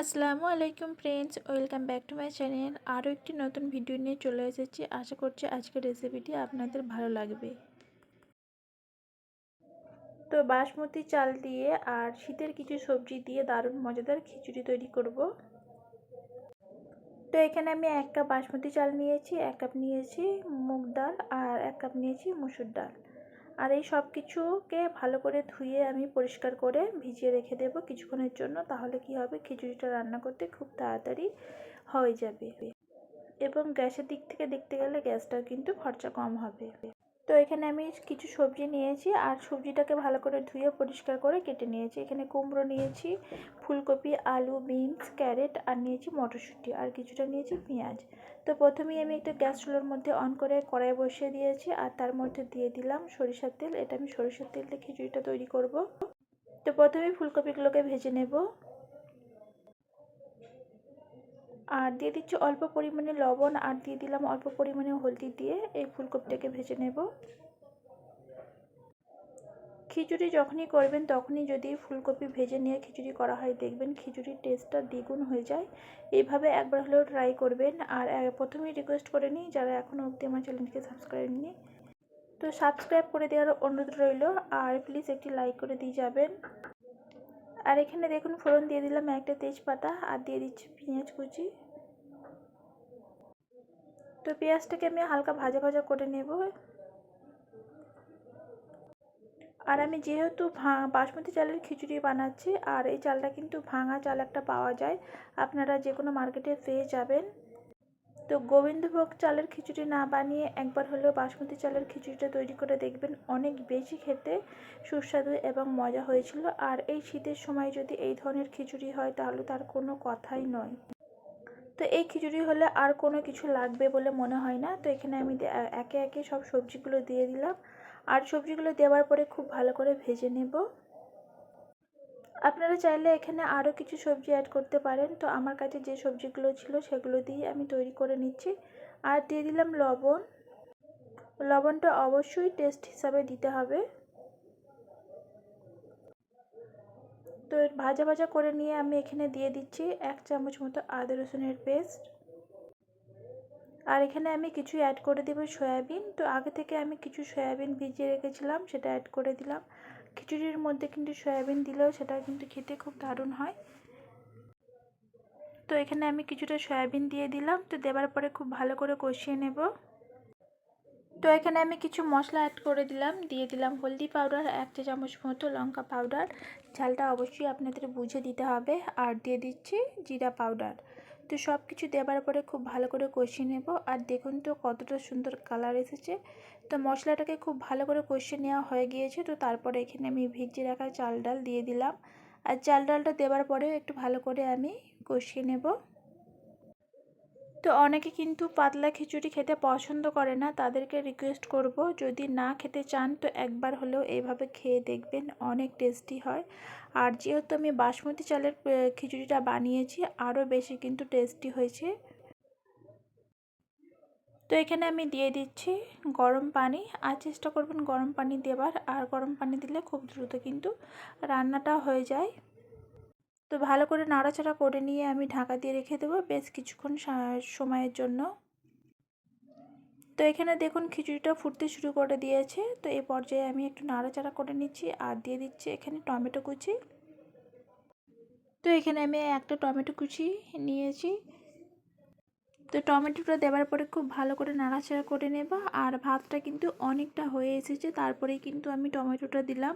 আসসালামু আলাইকুম friends welcome back to my channel আরও একটি নতুন ভিডিও নিয়ে চলে এসেছি। আশা করছি আজকের রেসিপিটি আপনাদের ভালো লাগবে। তো বাসমতি চাল দিয়ে আর শীতের কিছু সবজি দিয়ে দারুণ মজাদার খিচুড়ি তৈরি করব। তো এখানে আমি এক কাপ বাসমতি চাল নিয়েছি, এক কাপ নিয়েছি মুগ ডাল আর এক কাপ নিয়েছি মুসুর ডাল। আর এই সব কিছুকে ভালো করে ধুয়ে আমি পরিষ্কার করে ভিজিয়ে রেখে দেবো কিছুক্ষণের জন্য, তাহলে কি হবে? খিচুড়িটা রান্না করতে খুব তাড়াতাড়ি হয়ে যাবে। এবং গ্যাসের দিক থেকে দেখতে গেলে গ্যাসটার কিন্তু খরচা কম হবে। তো এখানে আমি কিছু সবজি নিয়েছি আর সবজিটাকে ভালো করে ধুয়ে পরিষ্কার করে কেটে নিয়েছি। এখানে কুমড়ো নিয়েছি, ফুলকপি, আলু, বিনস, ক্যারেট আর নিয়েছি মটরশুঁটি। আর কিছুটা নিয়েছি পেঁয়াজ। তো প্রথমেই আমি একটা গ্যাস চুলোর মধ্যে অন করে কড়াই বসিয়ে দিয়েছি আর তার মধ্যে দিয়ে দিলাম সরিষার তেল। এটা আমি সরিষার তেল দিয়ে খিচুড়িটা তৈরি করব। তো প্রথমেই ফুলকপিগুলোকে ভেজে নেব। আর দিয়ে দিচ্ছি অল্প পরিমাণে লবণ আর দিয়ে দিলাম অল্প পরিমাণে হলদি দিয়ে এই ফুলকপিটাকে ভেজে নেব। খিচুড়ি যখনই করবেন, তখনই যদি ফুলকপি ভেজে নিয়ে খিচুড়ি করা হয়, দেখবেন খিচুড়ির টেস্টটা দ্বিগুণ হয়ে যায়। এইভাবে একবার হলেও ট্রাই করবেন। আর প্রথমেই রিকোয়েস্ট করে নিই, যারা এখনও অবধি আমার চ্যানেলকে সাবস্ক্রাইব নি। তো সাবস্ক্রাইব করে দেওয়ার অনুরোধ রইল। আর প্লিজ একটি লাইক করে দিয়ে যাবেন। আর এখানে দেখুন, ফোড়ন দিয়ে দিলাম একটা তেজপাতা, আর দিয়ে দিচ্ছি পেঁয়াজ কুচি। তো পেঁয়াজটাকে আমি হালকা ভাজা ভাজা করে নেব। আর আমি যেহেতু ভা, বাসমতি চালের খিচুড়ি বানাচ্ছি, আর এই চালটা কিন্তু ভাঙা চাল একটা পাওয়া যায়। আপনারা যে কোনো মার্কেটে পেয়ে যাবেন। তো গোবিন্দভোগ চালের খিচুড়ি না বানিয়ে একবার হলেও বাসমতি চালের খিচুড়িটা তৈরি করে দেখবেন। অনেক বেশি খেতে সুস্বাদু এবং মজা হয়েছিল। আর এই শীতের সময় যদি এই ধরনের খিচুড়ি হয়, তাহলে তার কোনো কথাই নয়। তো এই খিচুড়ি হলে আর কোনো কিছু লাগবে বলে মনে হয় না। তো এখানে আমি একে একে সব সবজিগুলো দিয়ে দিলাম। আর সবজিগুলো দেওয়ার পরে খুব ভালো করে ভেজে নেব। আপনারা চাইলে এখানে আরও কিছু সবজি অ্যাড করতে পারেন। তো আমার কাছে যে সবজিগুলো ছিল সেগুলো দিয়ে আমি তৈরি করে নিচ্ছি। আর দিয়ে দিলাম লবণ। লবণটা অবশ্যই টেস্ট হিসাবে দিতে হবে। তো ভাজা ভাজা করে নিয়ে আমি এখানে দিয়ে দিচ্ছি এক চামচ মতো আদা রসুনের পেস্ট আর এখানে আমি কিছু অ্যাড করে দেবো সয়াবিন। তো আগে থেকে আমি কিছু সয়াবিন ভিজিয়ে রেখেছিলাম, সেটা অ্যাড করে দিলাম। খিচুড়ির মধ্যে কিন্তু সয়াবিন দিলেও সেটা কিন্তু খেতে খুব দারুণ হয়। তো এখানে আমি কিছুটা সয়াবিন দিয়ে দিলাম, তো দেওয়ার পরে খুব ভালো করে কষিয়ে নেব। তো এখানে আমি কিছু মশলা অ্যাড করে দিলাম, দিয়ে দিলাম হলদি পাউডার, এক চা চামচ মতো লঙ্কা পাউডার। ঝালটা অবশ্যই আপনাদের বুঝে দিতে হবে। আর দিয়ে দিচ্ছি জিরা পাউডার। তো সব কিছু দেওয়ার পরে খুব ভালো করে কষিয়ে নেব। আর দেখুন তো কতটা সুন্দর কালার এসেছে। তো মশলাটাকে খুব ভালো করে কষিয়ে নেওয়া হয়ে গিয়েছে। তো তারপরে এখানে আমি ভিজিয়ে রাখা চাল ডাল দিয়ে দিলাম। আর চাল ডালটা দেওয়ার পরে একটু ভালো করে আমি কষিয়ে নেব। তো অনেকে কিন্তু পাতলা খিচুড়ি খেতে পছন্দ করে না, তাদেরকে রিকোয়েস্ট করব যদি না খেতে চান তো একবার হলেও এইভাবে খেয়ে দেখবেন, অনেক টেস্টি হয়। আর যেহেতু আমি বাসমতি চালের খিচুড়িটা বানিয়েছি, আরও বেশি কিন্তু টেস্টি হয়েছে। তো এখানে আমি দিয়ে দিচ্ছি গরম পানি, আর চেষ্টা করবেন গরম পানি দেওয়ার আর গরম পানি দিলে খুব দ্রুত কিন্তু রান্নাটা হয়ে যায়। তো ভালো করে নাড়াচাড়া করে নিয়ে আমি ঢাকা দিয়ে রেখে দেবো বেশ কিছুক্ষণ সময়ের জন্য। তো এখানে দেখুন খিচুড়িটা ফুটতে শুরু করে দিয়েছে। তো এই পর্যায়ে আমি একটু নাড়াচাড়া করে নিচ্ছি আর দিয়ে দিচ্ছি এখানে টমেটো কুচি। তো এখানে আমি একটা টমেটো কুচি নিয়েছি। তো টমেটোটা দেওয়ার পরে খুব ভালো করে নাড়াচাড়া করে নেব। আর ভাতটা কিন্তু অনেকটা হয়ে এসেছে, তারপরেই কিন্তু আমি টমেটোটা দিলাম।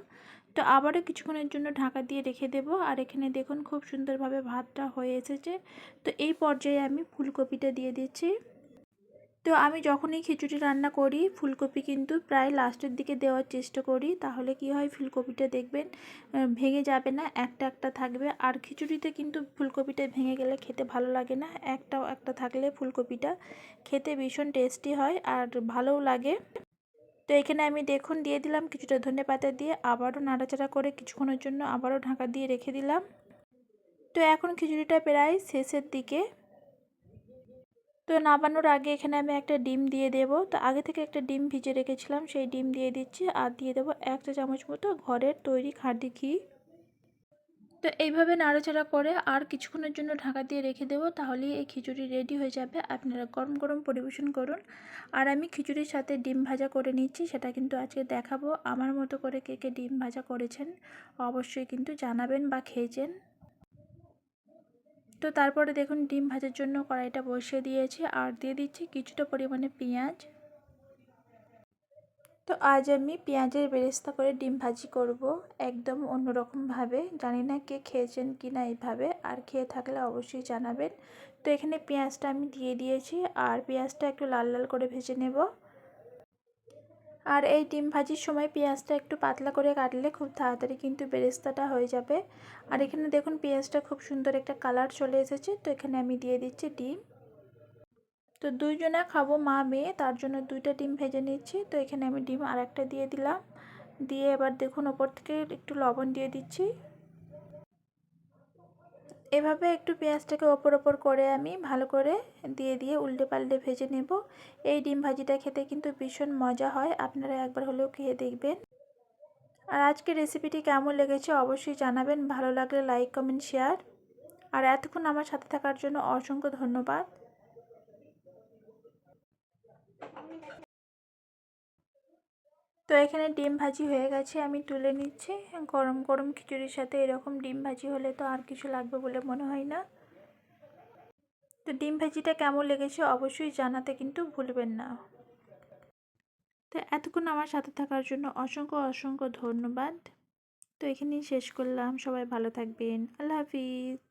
তো আবারও কিছুক্ষণের জন্য ঢাকা দিয়ে রেখে দেব। আর এখানে দেখুন খুব সুন্দরভাবে ভাতটা হয়ে এসেছে। তো এই পর্যায়ে আমি ফুলকপিটা দিয়ে দিচ্ছি। তো আমি যখনই খিচুড়ি রান্না করি, ফুলকপি কিন্তু প্রায় লাস্টের দিকে দেওয়ার চেষ্টা করি। তাহলে কি হয়? ফুলকপিটা দেখবেন ভেঙে যাবে না, একটা একটা থাকবে। আর খিচুড়িতে কিন্তু ফুলকপিটা ভেঙে গেলে খেতে ভালো লাগে না। একটাও একটা থাকলে ফুলকপিটা খেতে ভীষণ টেস্টি হয় আর ভালোও লাগে। তো এখানে আমি দেখুন দিয়ে দিলাম কিছুটা ধনে পাতা দিয়ে, আবারও নাড়াচাড়া করে কিছুক্ষণের জন্য আবারও ঢাকা দিয়ে রেখে দিলাম। তো এখন খিচুড়িটা প্রায় শেষের দিকে তো নামানোর আগে এখানে আমি একটা ডিম দিয়ে দেব। তো আগে থেকে একটা ডিম ভিজে রেখেছিলাম, সেই ডিম দিয়ে দিচ্ছি আর দিয়ে দেবো এক চা চামচ মতো ঘরের তৈরি খাঁটি ঘি। তো এইভাবে নাড়াচাড়া করে আর কিছুক্ষণের জন্য ঢাকা দিয়ে রেখে দেবো, তাহলেই এই খিচুড়ি রেডি হয়ে যাবে। আপনারা গরম গরম পরিবেশন করুন। আর আমি খিচুড়ির সাথে ডিম ভাজা করে নিচ্ছি, সেটা কিন্তু আজকে দেখাবো। আমার মতো করে কে কে ডিম ভাজা করেছেন, অবশ্যই কিন্তু জানাবেন বা খেয়েছেন। তো তারপরে দেখুন ডিম ভাজার জন্য কড়াইটা বসিয়ে দিয়েছি আর দিয়ে দিচ্ছি কিছুটা পরিমাণে পেঁয়াজ। তো আজ আমি পেঁয়াজের বেরেস্তা করে ডিম ভাজি করব একদম অন্যরকমভাবে। জানি না কে খেয়েছেন কি না এইভাবে, আর খেয়ে থাকলে অবশ্যই জানাবেন। তো এখানে পেঁয়াজটা আমি দিয়ে দিয়েছি আর পেঁয়াজটা একটু লাল লাল করে ভেজে নেব। আর এই ডিম ভাজির সময় পেঁয়াজটা একটু পাতলা করে কাটলে খুব তাড়াতাড়ি কিন্তু বেরেস্তাটা হয়ে যাবে। আর এখানে দেখুন পেঁয়াজটা খুব সুন্দর একটা কালার চলে এসেছে, তো এখানে আমি দিয়ে দিচ্ছি ডিম। তো দুইজনা খাব মা মেয়ে, তার জন্য দুইটা ডিম ভেজে নিচ্ছি। তো এখানে আমি ডিম আর একটা দিয়ে দিলাম। দিয়ে এবার দেখুন ওপর থেকে একটু লবণ দিয়ে দিচ্ছি। এভাবে একটু পেঁয়াজটাকে ওপর ওপর করে আমি ভালো করে দিয়ে দিয়ে উল্টে পাল্টে ভেজে নেব। এই ডিম ভাজিটা খেতে কিন্তু ভীষণ মজা হয়, আপনারা একবার হলেও খেয়ে দেখবেন। আর আজকে রেসিপিটি কেমন লেগেছে অবশ্যই জানাবেন, ভালো লাগলে লাইক, কমেন্ট, শেয়ার। আর এতক্ষণ আমার সাথে থাকার জন্য অসংখ্য ধন্যবাদ। তো এখানে ডিম ভাজি হয়ে গেছে, আমি তুলে নিচ্ছি। গরম গরম খিচুড়ির সাথে এরকম ডিম ভাজি হলে তো আর কিছু লাগবে বলে মনে হয় না। তো ডিম ভাজিটা কেমন লেগেছে অবশ্যই জানাতে কিন্তু ভুলবেন না। তো এতক্ষণ আমার সাথে থাকার জন্য অসংখ্য অসংখ্য ধন্যবাদ। তো এখানেই শেষ করলাম। সবাই ভালো থাকবেন। আল্লাহ হাফিজ।